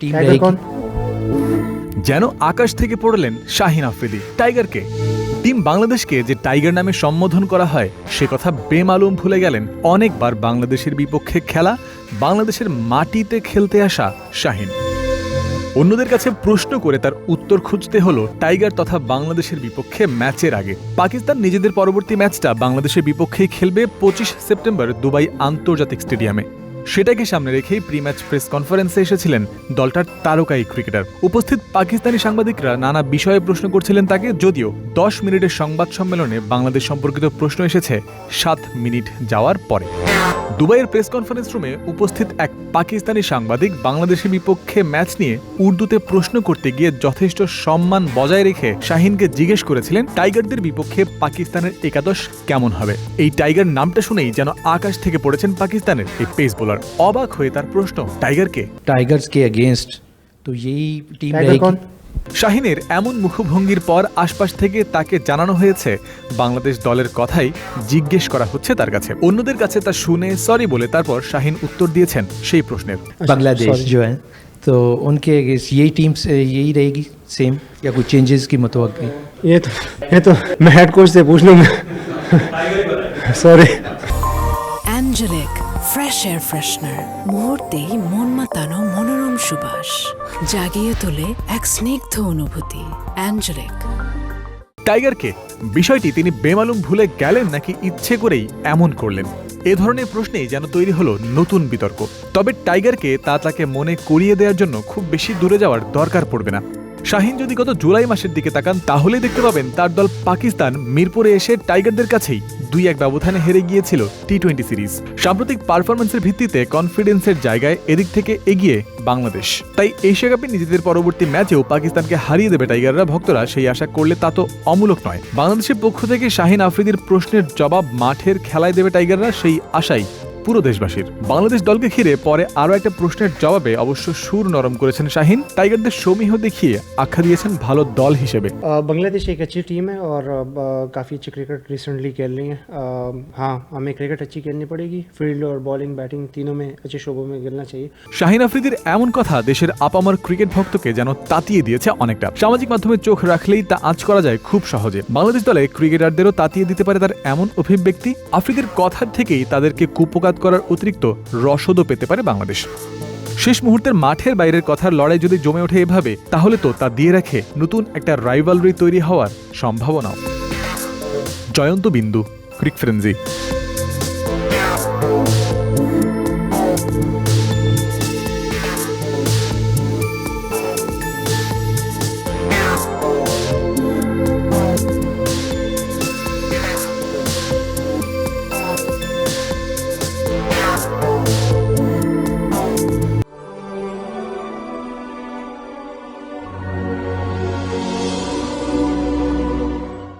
Team tiger रहेगी कौन যেন আকাশ থেকে পড়লেন শাহিন আফ্রিদি টাইগারকে টিম বাংলাদেশকে যে টাইগার নামে সম্বোধন করা হয় সে কথা বেমালুম ভুলে গেলেন অনেকবার বাংলাদেশের বিপক্ষে খেলা বাংলাদেশের মাটিতে খেলতে আসা শাহিন অন্যদের কাছে প্রশ্ন করে তার উত্তর খুঁজতে হলো টাইগার তথা বাংলাদেশের বিপক্ষে ম্যাচের আগে পাকিস্তান নিজেদের পরবর্তী ম্যাচটা বাংলাদেশের বিপক্ষেই খেলবে পঁচিশ সেপ্টেম্বর দুবাই আন্তর্জাতিক স্টেডিয়ামে সেটাকে সামনে রেখেই প্রি ম্যাচ প্রেস কনফারেন্সে এসেছিলেন দলটার তারকাই ক্রিকেটার। উপস্থিত পাকিস্তানি সাংবাদিকরা নানা বিষয়ে প্রশ্ন করছিলেন তাকে, যদিও দশ মিনিটের সংবাদ সম্মেলনে বাংলাদেশ সম্পর্কিত প্রশ্ন এসেছে সাত মিনিট যাওয়ার পরে। দুবাইয়ের প্রেস কনফারেন্স রুমে উপস্থিত এক পাকিস্তানি সাংবাদিক বাংলাদেশের বিপক্ষে ম্যাচ নিয়ে উর্দুতে প্রশ্ন করতে গিয়ে যথেষ্ট সম্মান বজায় রেখে শাহিনকে জিজ্ঞেস করেছিলেন, টাইগারদের বিপক্ষে পাকিস্তানের একাদশ কেমন হবে? এই টাইগার নামটা শুনেই যেন আকাশ থেকে পড়েছেন পাকিস্তানের এই পেস বোলার অবাক হয়ে তার প্রশ্ন টাইগারকে टाइगर्स के अगेंस्ट तो यही टीम टाइगर रहेगी कौन শাহিনের এমন মুখভঙ্গির পর আশপাশ থেকে তাকে জানানো হয়েছে বাংলাদেশ দলের কথাই জিজ্ঞেস করা হচ্ছে তার কাছে অন্যদের কাছে তা শুনে সরি বলে তারপর শাহিন উত্তর দিয়েছেন সেই প্রশ্নের बांग्लादेश sorry. जो है तो उनके अगेंस्ट यही टीम से यही रहेगी सेम या कुछ चेंजेस की मतवक़ी ये तो ये तो मैं हेड कोच से पूछ लूंगा सॉरी অ্যাঞ্জেলিক fresh air freshener মুহূর্তেই মন মাতানো মনোরম সুবাস। জাগিয়ে তোলে এক স্নিগ্ধ অনুভূতি অ্যাঞ্জেলিক টাইগারকে বিষয়টি তিনি বেমালুম ভুলে গেলেন নাকি ইচ্ছে করেই এমন করলেন? এ ধরনের প্রশ্নেই যেন তৈরি হলো নতুন বিতর্ক। তবে টাইগারকে তা তাকে মনে করিয়ে দেওয়ার জন্য খুব বেশি দূরে যাওয়ার দরকার পড়বে না। শাহিন যদি গত জুলাই মাসের দিকে তাকান তাহলেই দেখতে পাবেন তার দল পাকিস্তান মিরপুরে এসে টাইগারদের কাছেই দুই এক ব্যবধানে হেরে গিয়েছিল টি টোয়েন্টি সিরিজ। সাম্প্রতিক পারফরমেন্সের ভিত্তিতে কনফিডেন্সের জায়গায় এদিক থেকে এগিয়ে বাংলাদেশ। তাই এশিয়া কাপে নিজেদের পরবর্তী ম্যাচেও পাকিস্তানকে হারিয়ে দেবে টাইগাররা, ভক্তরা সেই আশা করলে তা তো অমূলক নয়। বাংলাদেশের পক্ষ থেকে শাহিন আফ্রিদির প্রশ্নের জবাব মাঠের খেলায় দেবে টাইগাররা, সেই আশাই পুরো দেশবাসীর বাংলাদেশ দলকে ঘিরে পরে আরও একটা প্রশ্নের জবাবে অবশ্য সুর নরম করেছেন শাহিন টাইগারদের সমীহ দেখিয়ে আখ্যা দিয়েছেন ভালো দল হিসেবে अ, बांग्लादेश एक अच्छी टीम है और काफ़ी अच्छी क्रिकेट रिसेंटली खेल रही है अ, हाँ हमें क्रिकेट अच्छी खेलनी पड़ेगी फील्ड और बॉलिंग बैटिंग तीनों में अच्छे शोबों में खेलना चाहिए শাহিন আফ্রিদির এমন কথা দেশের আপামর ক্রিকেট ভক্তকে যেন তাতিয়ে দিয়েছে অনেকটা সামাজিক মাধ্যমে চোখ রাখলেই তা আঁচ করা যায় খুব সহজে বাংলাদেশ দলে ক্রিকেটারদেরও তাতিয়ে দিতে পারে তার এমন অভিব্যক্তি আফ্রিদির কথার থেকেই তাদেরকে কুপকাত করার অতিরিক্ত রসদও পেতে পারে বাংলাদেশ। শেষ মুহূর্তের মাঠের বাইরের কথার লড়াই যদি জমে ওঠে এভাবে, তাহলে তো তা দিয়ে রাখে নতুন একটা রাইভালরি তৈরি হওয়ার সম্ভাবনাও। জয়ন্ত বিন্দু ক্রিক ফ্রেন্সি